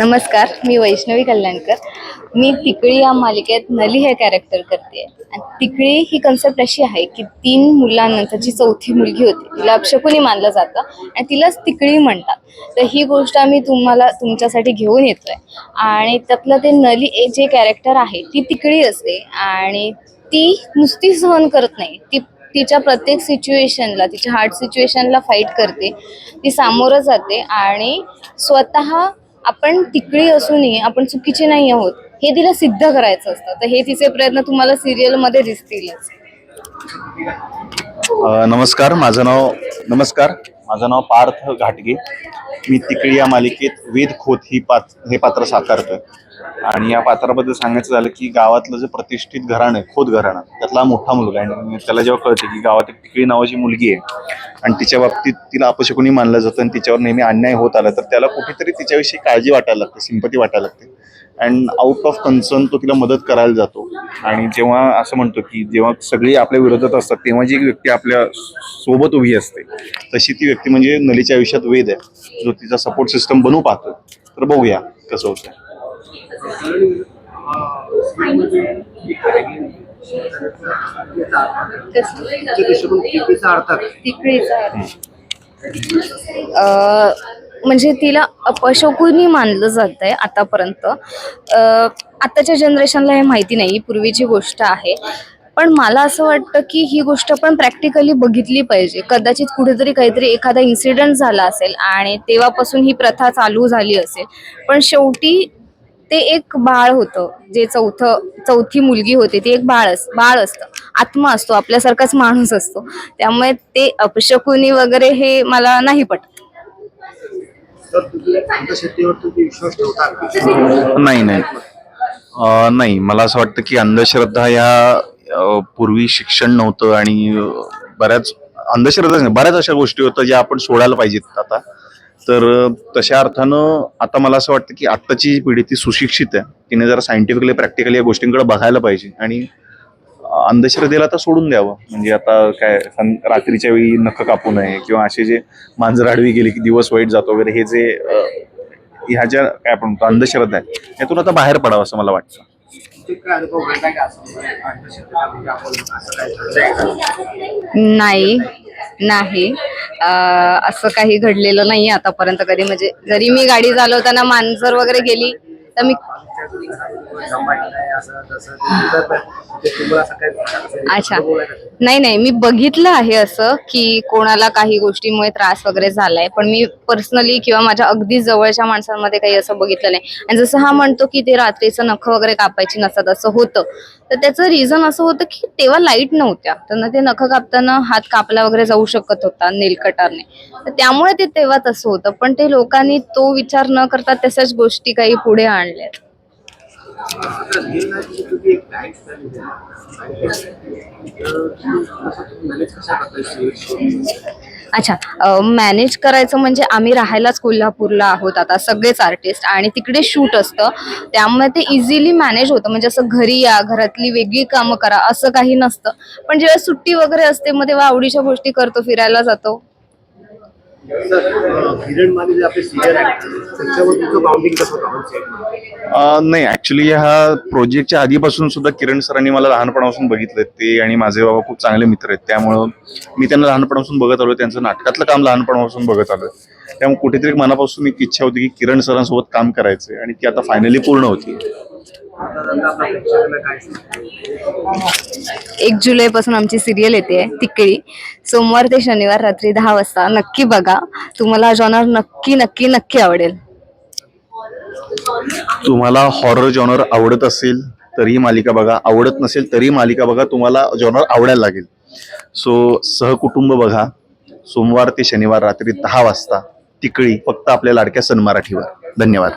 नमस्कार मी वैष्णवी कल्याणकर. मी तिकळी या मालिकेत नली हे कॅरेक्टर करते आणि तिकळी ही कन्सेप्ट अशी आहे की तीन मुलांनंतर जी चौथी मुलगी होती तिला अपशकुनी मानलं जातं आणि तिलाच तिकळी म्हणतात. तर ही गोष्ट आम्ही तुम्हाला तुमच्यासाठी घेऊन येतोय. आणि त्यातलं ते नली हे जे कॅरेक्टर आहे ती तिकळी असते. आणि ती नुसती सहन करत नाही. ती तिच्या प्रत्येक सिच्युएशनला तिच्या हार्ड सिच्युएशनला फाईट करते. ती सामोरं जाते आणि स्वतः आपण तिकडी असूनही आपण चुकीचे नाही आहोत हे तिला सिद्ध करायचं असतं. तर हे तिचे प्रयत्न तुम्हाला सिरियलमध्ये दिसतीलच. नमस्कार माझं नाव नमस्कार माझं नाव पार्थ घाटगे. मी तिकडी या मालिकेत वेद खोत ही पात हे पात्र साकारतोय आणि या पात्राबद्दल सांगायचं झालं की गावातलं जे प्रतिष्ठित घराणं आहे खोत घराणं त्यातला मोठा मुलगा आहे. आणि त्याला जेव्हा कळते की गावात एक तिकडी नावाची मुलगी आहे आणि तिच्या बाबतीत तिला अपशकुनी मानलं जातं आणि तिच्यावर नेहमी अन्याय होत आला तर त्याला कुठेतरी तिच्याविषयी काळजी वाटायला लागते सिंपती वाटायला लागते. अँड आउट ऑफ कन्सर्न तो तिला मदत करायला जातो. आणि जेव्हा असं म्हणतो की जेव्हा सगळी आपल्या विरोधात असतात तेव्हा जी व्यक्ती आपल्यासोबत उभी असते तशी ती व्यक्ती म्हणजे नलीच्या आयुष्यात वेद आहे. जो तिचा सपोर्ट सिस्टम बनवू पाहतो तर बघूया कसं होतं? तिकडीचा अ, म्हणजे तिला अपशकुनी मानलं जात आहे आतापर्यंत आताच्या जनरेशनला हे माहिती नाही ही पूर्वीची गोष्ट आहे. पण मला असं वाटतं की ही गोष्ट पण प्रॅक्टिकली बघितली पाहिजे. कदाचित कुठेतरी काहीतरी एखादा इन्सिडेंट झाला असेल आणि तेव्हापासून ही प्रथा चालू झाली असेल. पण शेवटी ते एक बाळ होतं जे चौथं चौथी मुलगी होते ती एक बाळ अस बाळ असतं. आत्मा असतो आपल्यासारखाच माणूस असतो. त्यामुळे ते अपशकुनी वगैरे हे मला नाही पटत. तर तुम्ही अंधश्रद्धेवर तुम्ही विश्वास ठेवता का? नाही नाही. नाही. मला असं वाटतं की अंधश्रद्धा या पूर्वी शिक्षण नव्हतं आणि बऱ्याच अंधश्रद्धा नाही, बऱ्याच अशा गोष्टी होत्या ज्या आपण सोडायला पाहिजेत आता. तर तशा अर्थानं आता मला असं वाटतं की आत्ताची जी पिढी ती सुशिक्षित आहे. तिने जरा सायंटिफिकली प्रॅक्टिकली या गोष्टींकडे बघायला पाहिजे. आणि अंधश्रद्धेला तर सोडून द्यावं. म्हणजे आता काय सं- रात्रीच्या वेळी नख कापू नये किंवा असे जे मांजर आडवी गेली की दिवस वाईट जातो वगैरे हे जे ह्या ज्या काय आपण म्हणतो अंधश्रद्धा आहे यातून आता बाहेर पडावं असं मला वाटतं. नाही नाही. असं काही घडलेलं नाही आतापर्यंत कधी. म्हणजे जरी मी गाडी चालवताना मांजर वगैरे गेली तर मी अच्छा? नाही नाही मी बघितलं आहे असं की कोणाला काही गोष्टीमुळे त्रास वगैरे झालाय पण मी पर्सनली किंवा माझ्या अगदी जवळच्या माणसांमध्ये काही असं बघितलं नाही. आणि जसं हा म्हणतो की ते रात्रीचं नख वगैरे कापायची नसतात असं होतं. तर त्याचं रिझन असं होतं की तेव्हा लाइट नव्हत्या. त्यांना ते नख कापताना हात कापला वगैरे जाऊ शकत होता नेलकटारने तर त्यामुळे ते तेव्हा तसं होतं. पण ते लोकांनी तो विचार न करता तशाच गोष्टी काही पुढे आणल्यात. अच्छा मॅनेज करायचं म्हणजे आम्ही राहायलाच कोल्हापूरला आहोत आता सगळेच आर्टिस्ट आणि तिकडे शूट असतं. त्यामुळे ते इझिली मॅनेज होतं. म्हणजे असं घरी या घरातली वेगळी कामं करा असं काही नसतं. पण जेव्हा सुट्टी वगैरे असते मग तेव्हा आवडीच्या गोष्टी करतो फिरायला जातो. नाही ऍक्च्युली ह्या प्रोजेक्टच्या आधीपासून सुद्धा किरण सरांनी मला लहानपणापासून बघितलं ते आणि माझे बाबा खूप चांगले मित्र आहेत. त्यामुळं मी त्यांना लहानपणापासून बघत आलो त्यांचं नाटकातलं काम लहानपणापासून बघत आलो त्यामुळे कुठेतरी मनापासून एक इच्छा होती की किरण सरांसोबत काम करायचं आणि ती आता फायनली पूर्ण होती एक जुलैपासून आमची सिरियल येते तिकडी. सोमवार ते शनिवार रात्री दहा वाजता. नक्की बघा. तुम्हाला जॉनर नक्की नक्की नक्की आवडेल. तुम्हाला हॉरर जॉनर आवडत असेल तरी मालिका बघा. आवडत नसेल तरी मालिका बघा. तुम्हाला जॉनर आवडायला लागेल. सो सहकुटुंब बघा. सोमवार ते शनिवार रात्री दहा वाजता. तिकळी फक्त आपल्या लाडक्या सन मराठीवर. धन्यवाद.